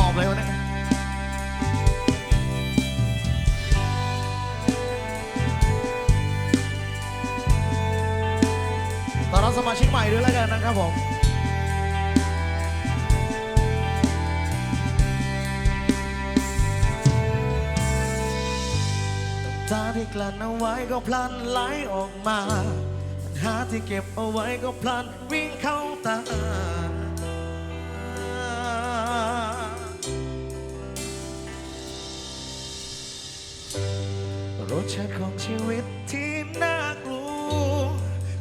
อบเลยวะเนี่ยต้อนรับสมาชิกใหม่ด้วยแล้วกันนะครับผมตาที่กลั้นเอาไว้ก็พลันไหลออกมาปัญหาที่เก็บเอาไว้ก็พลันวิ่งเข้าตา สชาติของชีวิตที่น่ากลัว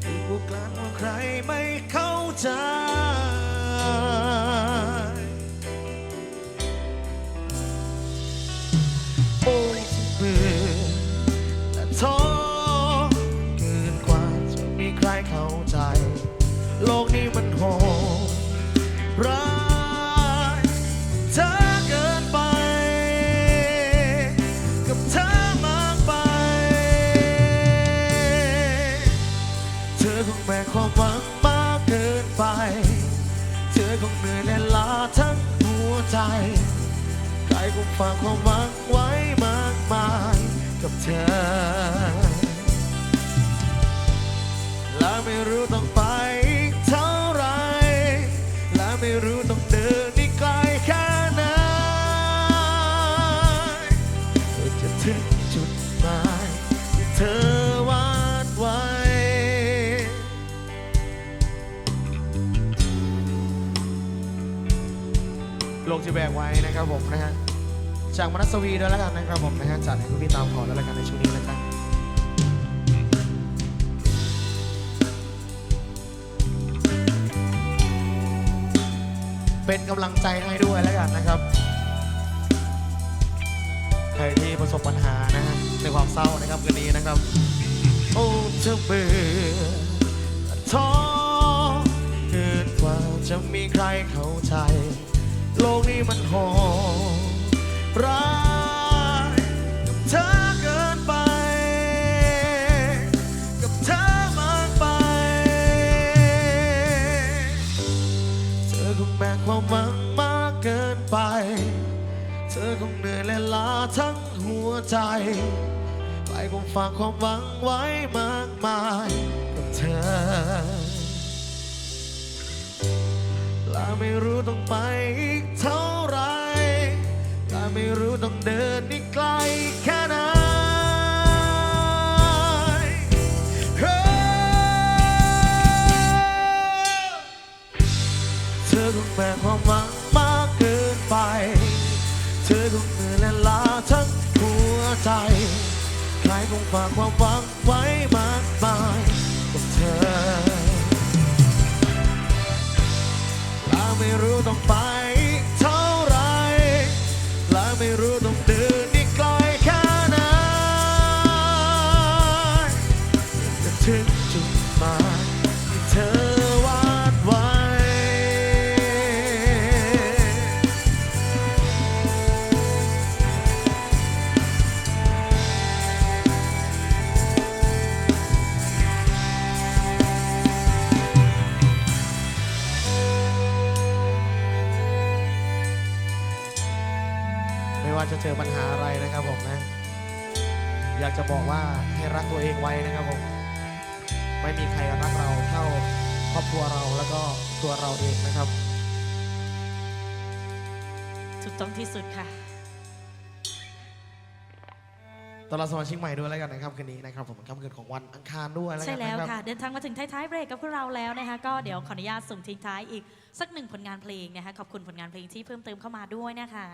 คือกูกลั้นว่าใครไม่เข้าใจ โอ้ที่เบื่อและท้อเกินกว่าจะมีใครเข้าใจ โลกนี้มันโหดร้ายเธอ ธอคงเหนื่อยและล้าทั้งหัวใจใครคงฝากความหวังไว้มากมายกับเธอ โลกที่แบกไว้นะครับผมนะฮะจากมนัสวีด้วยแล้วกันนะครับผมนะฮะจัดให้คุณพี่ตามขอแล้วกันในช่วงนี้นะครับเป็นกำลังใจให้ด้วยแล้วกันนะครับ ใครที่ประสบปัญหานะฮะในความเศร้านะครับคืนนี้นะครับ โอ้เธอเบื่อท้อเกินกว่าจะมีใครเข้าใจ โลกนี้มันหดร้ายกับเธอเกินไป กับเธอมากไป เธอคงแบกความหวังมากเกินไป เธอคงเหนื่อยและล้าทั้งหัวใจใครคงฝากความหวังไว้มากมายกับเธอ และไม่รู้ต้องไปอีกเท่าไรและไม่รู้ต้องเดินอีกไกลแค่ไหนเฮ้ยเธอคงแบกความหวังมากเกินไป เธอคงเหนื่อยและล้าทั้งหัวใจ ใครคงฝากความหวังไว้มากมาย และ ว่าจะเจอปัญหาอะไรนะครับผมนะ อยากจะบอกว่าให้รักตัวเองไว้นะครับผม ไม่มีใครรักเราเท่าครอบครัวเราแล้วก็ตัวเราเองนะครับ ถูกต้องที่สุดค่ะตอนเราสมาชิกใหม่ด้วยแล้วกันนะครับคืนนี้นะครับผมค่ำคืนของวันอังคารด้วยแล้วกัใช่นแล้วนะครับค่ะ เดินทางมาถึงท้ายๆเบรกกับพวกเราแล้วนะคะก็เดี๋ยวขออนุญาตส่งทิ้งท้ายอีกสักหนึ่งผลงานเพลงนะคะขอบคุณผลงานเพลงที่เพิ่มเติมเข้ามาด้วยนะคะ